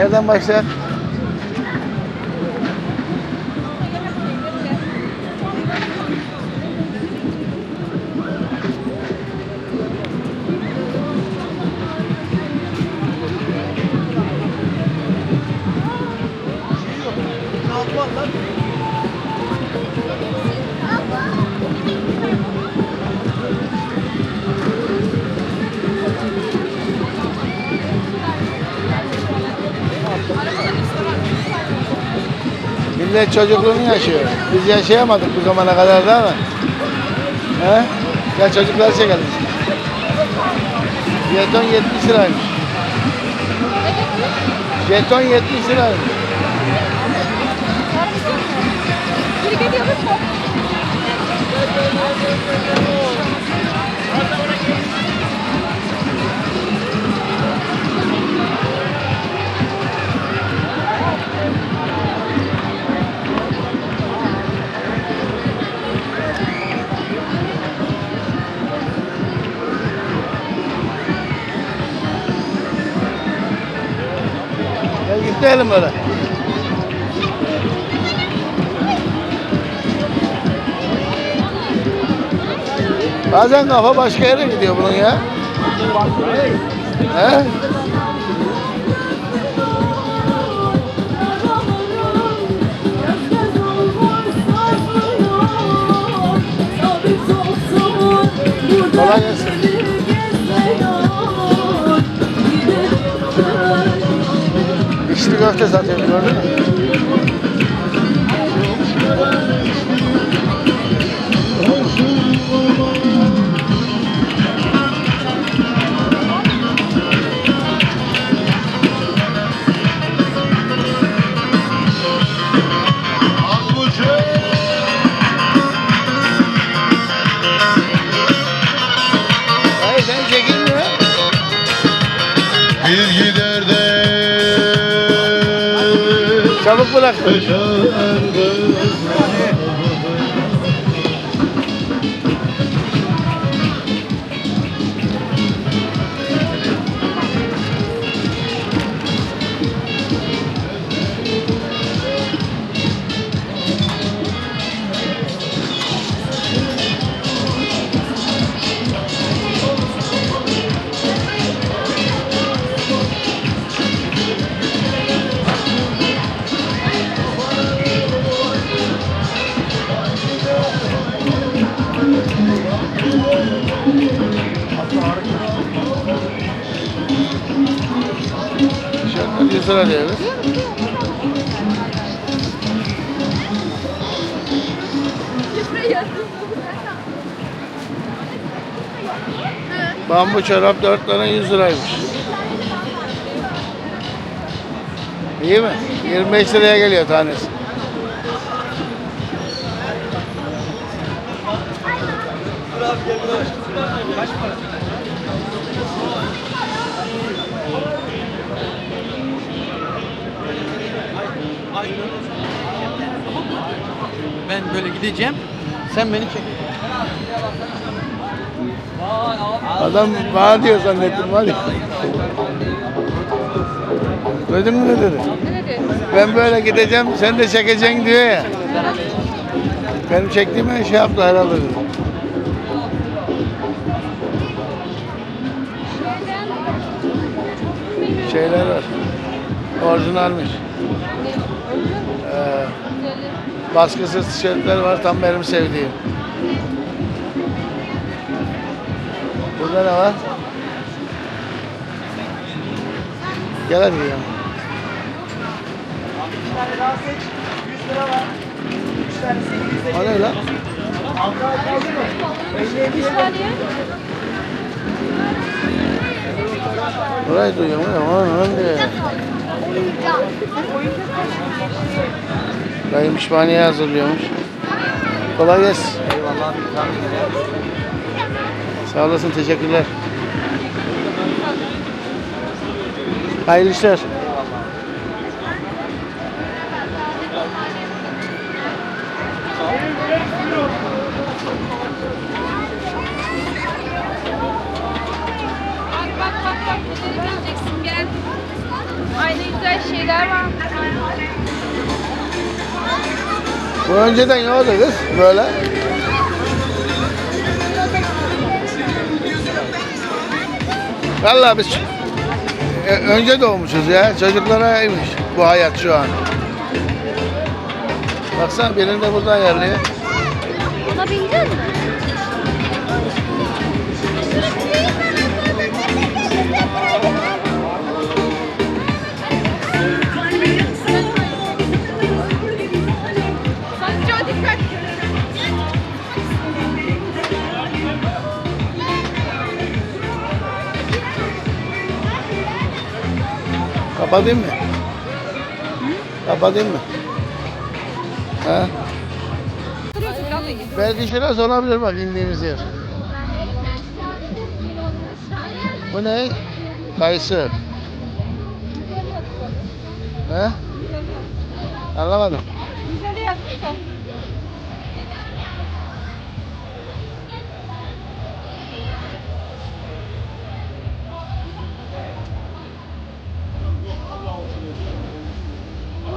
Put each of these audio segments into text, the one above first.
Nereden başlar? Millet çocukluğunu yaşıyor. Biz yaşayamadık bu zamana kadar değil mi? He? Gel çocuklar çekelim. Jeton 70 liraymış. Jeton 70 liraymış. Gel gitmeyelim öyle. Bazen kafa başka yere gidiyor bunun ya. He? Kolay gelsin. Köfte satıyor gördün mü? Bir gider de por aqui. Lira diyoruz. Bambu çorap 4 tane 100 liraymış. İyi mi? 25 liraya geliyor tanesi. Ben böyle gideceğim. Sen beni çek. Adam bana diyor zannettim var ya. Duydun mu ne dedi? Ben böyle gideceğim, sen de çekeceksin diyor ya. Benim çektiğime şey yaptı herhalde dedi. Şeyler var. Orijinalmiş. Baskısız tişörtler var tam benim sevdiğim. Burada ne var? Gel hadi ya. O ne lan? Burayı duyuyor mu? Dayım pişmaniye hazırlıyormuş. Kolay gelsin. Eyvallah abi. Sağ olasın, teşekkürler. Hayırlı işler. Bak bak bak bak. Geleceksin gel. Ay Ay ne güzel şeyler var. Bu önceden oldu kız? Böyle. Vallahi biz e, önce doğmuşuz ya. Çocuklaraymış bu hayat şu an. Baksana birini de burada ayarlıyor. Ona bindin mi? Kapatayım mı? Kapatayım mı? Ha? Belki şurası olabilir bak indiğimiz yer. Bu ne? Kayısı. He? Anlamadım.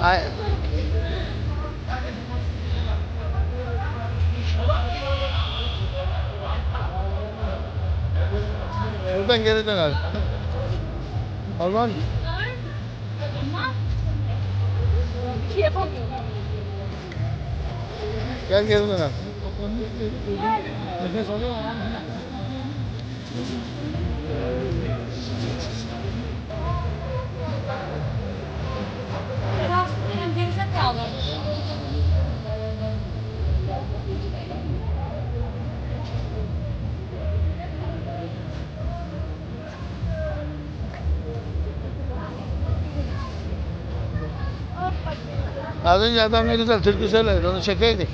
Ay. Buradan geri dön abi. Alman. Bir şey yapamıyorum. Gel geri dön abi. Gerizekalı. Az önce adam ne güzel türkü söyledi. Onu çekeydik.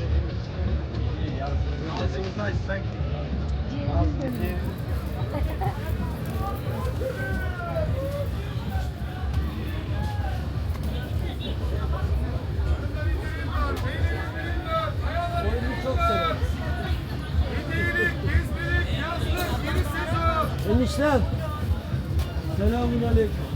Eniştem. Selamun aleyküm.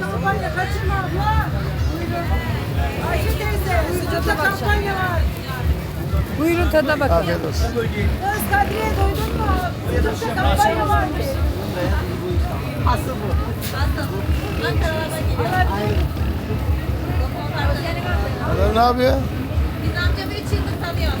Kampanya kaçırma abla. Ayşe teyze, sıcakta kampanya var. Buyurun tadına bakın. Afiyet olsun. Kız Kadriye duydun mu? Sıcakta kampanya varmış. Adam ne yapıyor? Biz amcamı üç yıldır tanıyoruz.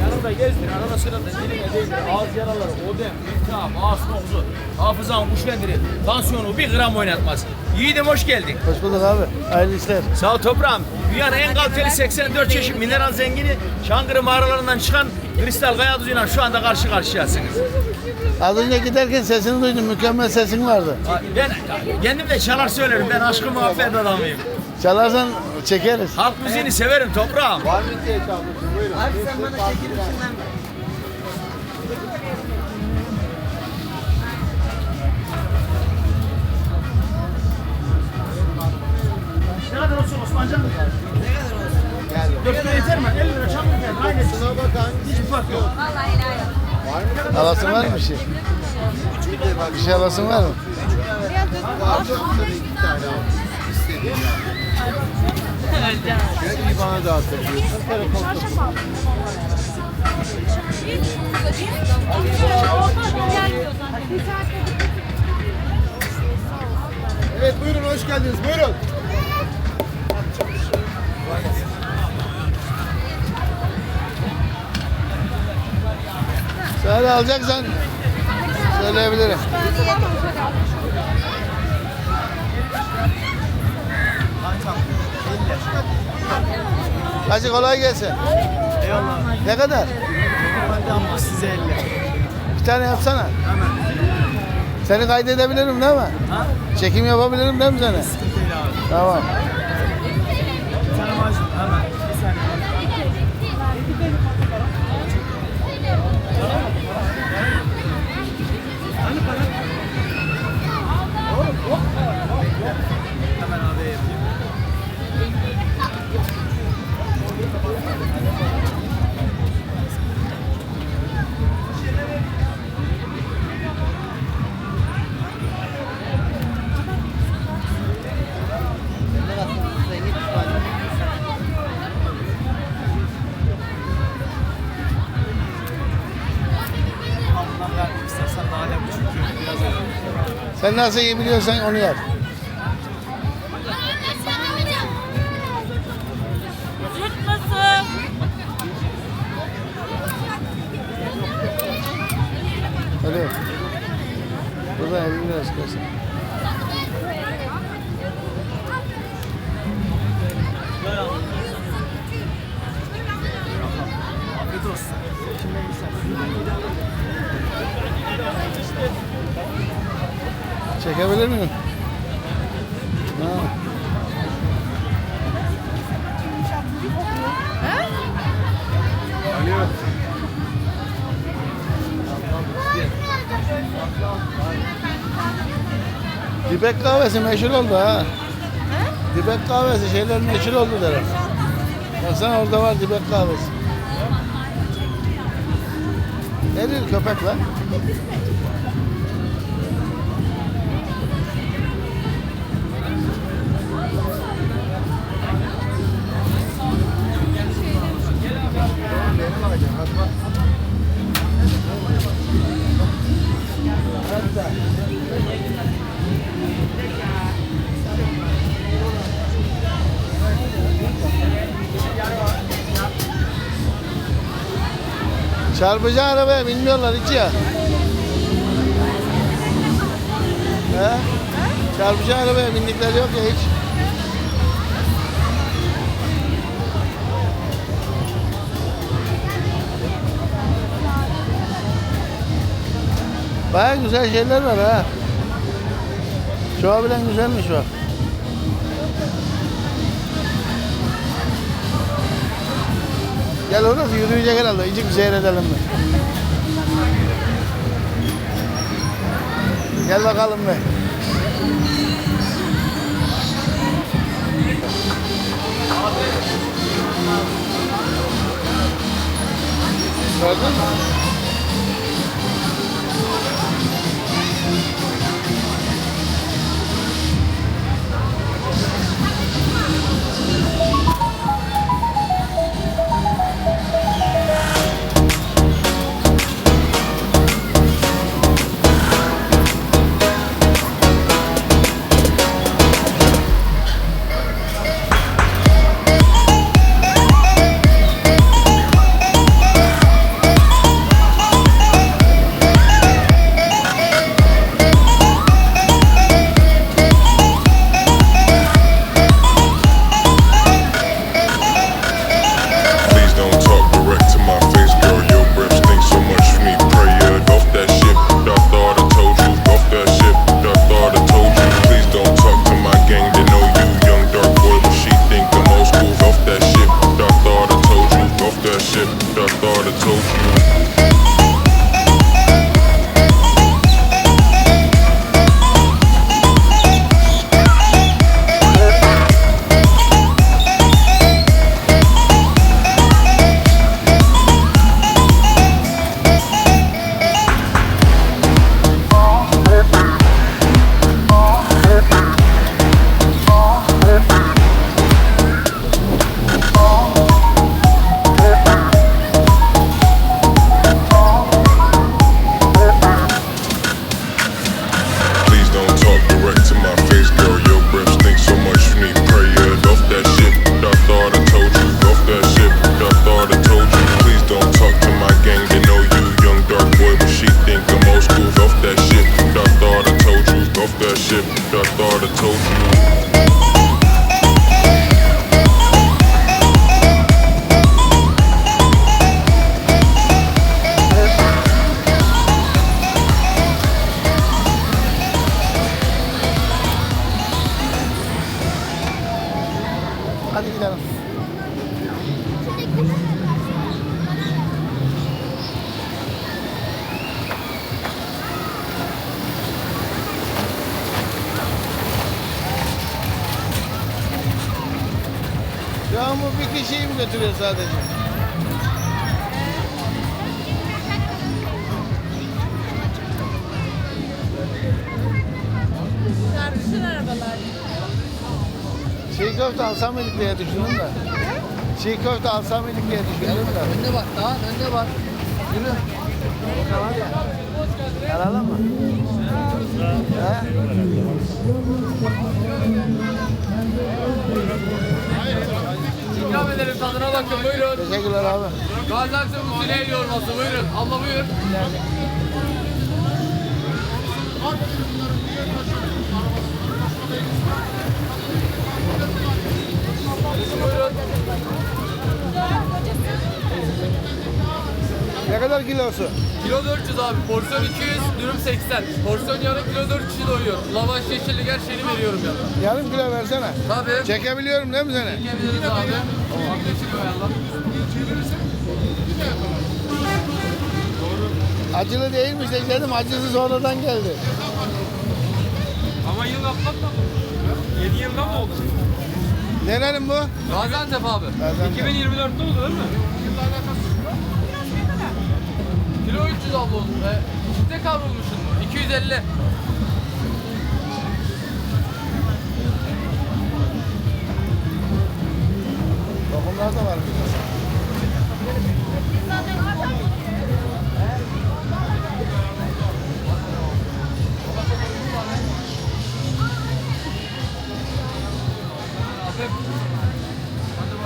Yanımda gezdir. Arada sırada diline değil. Ağız yaraları, odem, iltihap, ağız kokusu, hafızan güçlendirir. Tansiyonu bir gram oynatmaz. Yiğidim hoş geldin. Hoş bulduk abi. Hayırlı işler. Sağ ol toprağım. Dünyanın en kaliteli 84 çeşit mineral zengini Çankırı mağaralarından çıkan kristal kaya tuzuyla şu anda karşı karşıyasınız. Az önce giderken sesini duydum. Mükemmel sesin vardı. Ben kendim de çalar söylerim. Ben aşkı muhabbet adamıyım. Çalarsan çekeriz. Halk müziğini severim toprağım. Ne kadar olsun Osmancan? Ne kadar olsun? 4 lira yeter mi? 50 lira çabuk yeter. Aynı. Şuna bak Hiçbir fark yok. Vallahi helal olsun. Alasın var mı bir şey? Bir şey alasın var mı? Evet buyurun hoş geldiniz buyurun. Söyle alacaksan söyleyebilirim. Hacı kolay gelsin. Eyvallah. Ne kadar? Hadi ama size elle. Bir tane yapsana. Hemen. Seni kaydedebilirim değil mi? Ha? Çekim yapabilirim değil mi seni? Sıkıntı değil abi. Tamam. Canım acım hemen. Sen nasıl iyi biliyorsan onu yap. Çekebilir miyim? Ha. Dibek kahvesi meşhur oldu ha. Dibek kahvesi şeyler meşhur oldu derim. Baksana orada var dibek kahvesi. Ne diyor köpek lan? Çarpıcı arabaya binmiyorlar hiç ya. He? Çarpıcı arabaya bindikleri yok ya hiç. Baya güzel şeyler var ha. Çoğabilen güzelmiş bak. Gel orası yürüyecek herhalde. İcik bir seyredelim mi? Gel bakalım be. Gördün mü? Kişiyi mi götürüyor sadece? Arabalar. Çiğ köfte alsam mıydık diye düşündüm de. Çiğ köfte alsam mıydık diye düşündüm de. Önde bak daha önde bak. Yürü. Alalım mı? He? Ederim tadına bakın buyurun. Teşekkürler abi. Gaziantep usulü yoğurması buyurun. Abla buyur. Buyurun. Ne kadar kilosu? Kilo 400 abi. Porsiyon 200, dürüm 80. Porsiyon yarım kilo 4 kişi doyuyor. Lavaş, yeşillik her şeyini veriyorum ya. Yarım kilo versene. Tabii. Çekebiliyorum değil mi seni? Çekebiliriz abi. Ayarlar. Acılı değilmiş de dedim acısı sonradan geldi. Ama yıl atlatmadı. 7 yılda mı oldu? Nerenin bu? Gaziantep abi. Gaziantep. 2024'te oldu değil mi? Kilo 300 abla oldu. E, çifte kavrulmuşsun. 250. Dokumlar da var.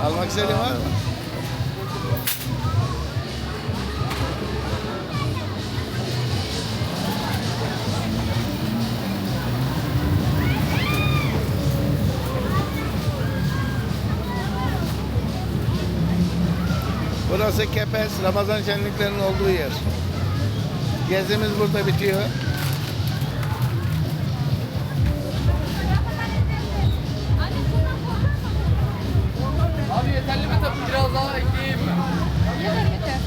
Almak istediğin var mı? Burası Kepez, Ramazan şenliklerinin olduğu yer. Gezimiz burada bitiyor. Abi yeterli mi tabii? Biraz daha ekleyeyim mi? Yeter yeter.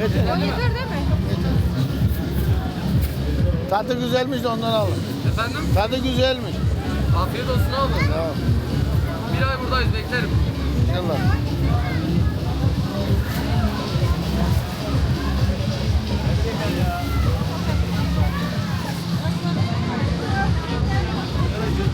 Yeter. O yeter değil mi? Tadı güzelmiş de ondan alın. Efendim? Tadı güzelmiş. Afiyet olsun abi. Tamam. Bir ay buradayız beklerim. İnşallah.